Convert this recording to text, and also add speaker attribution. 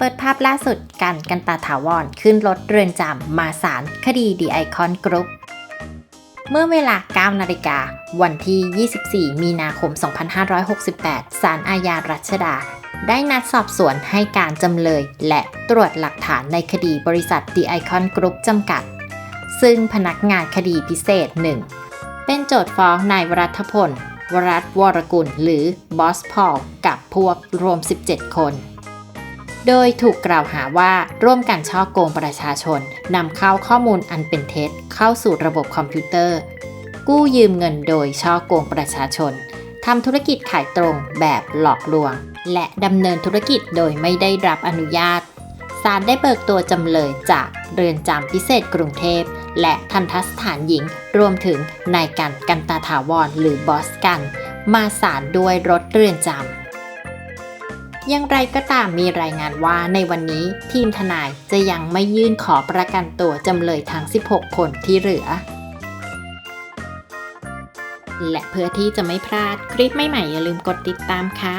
Speaker 1: เปิดภาพล่าสุดกันกันตาถาวรขึ้นรถเรือนจำมาศาลคดีดีไอคอนกรุ๊ปเมื่อเวลา 9 นาฬิกา วันที่ 24 มีนาคม 2568 ศาลอาญารัชดา ได้นัดสอบสวนให้การจำเลย และตรวจหลักฐานในคดีบริษัท The Icon Group จำกัด ซึ่งพนักงานคดีพิเศษ1เป็นโจทย์ฟ้องนายวรัฐพล วรัตวรกุล หรือบอสพอลกับพวกรวม 17 คน โดยถูกกล่าวหาว่าร่วมกันช่อโกงประชาชนนำเข้าข้อมูลอันเป็นเท็จ เข้าสู่ระบบคอมพิวเตอร์ กู้ยืมเงินโดยช่อโกงประชาชนทำธุรกิจขายตรงแบบหลอกลวง และดำเนินธุรกิจโดยไม่ได้รับอนุญาตศาลได้เบิกตัวจำเลยจากเรือนจำพิเศษกรุงเทพ และทันทสถานหญิง รวมถึงนายกันกันตาถาวรหรือบอสกัน มาศาลด้วยรถเรือนจำ อย่างไรก็ตามมีรายงานว่าในวันนี้ทีมทนายจะยังไม่ยื่นขอประกันตัวจำเลยทั้ง 16 คนที่เหลือ และเพื่อที่จะไม่พลาดคลิปใหม่ๆอย่าลืมกดติดตามค่ะ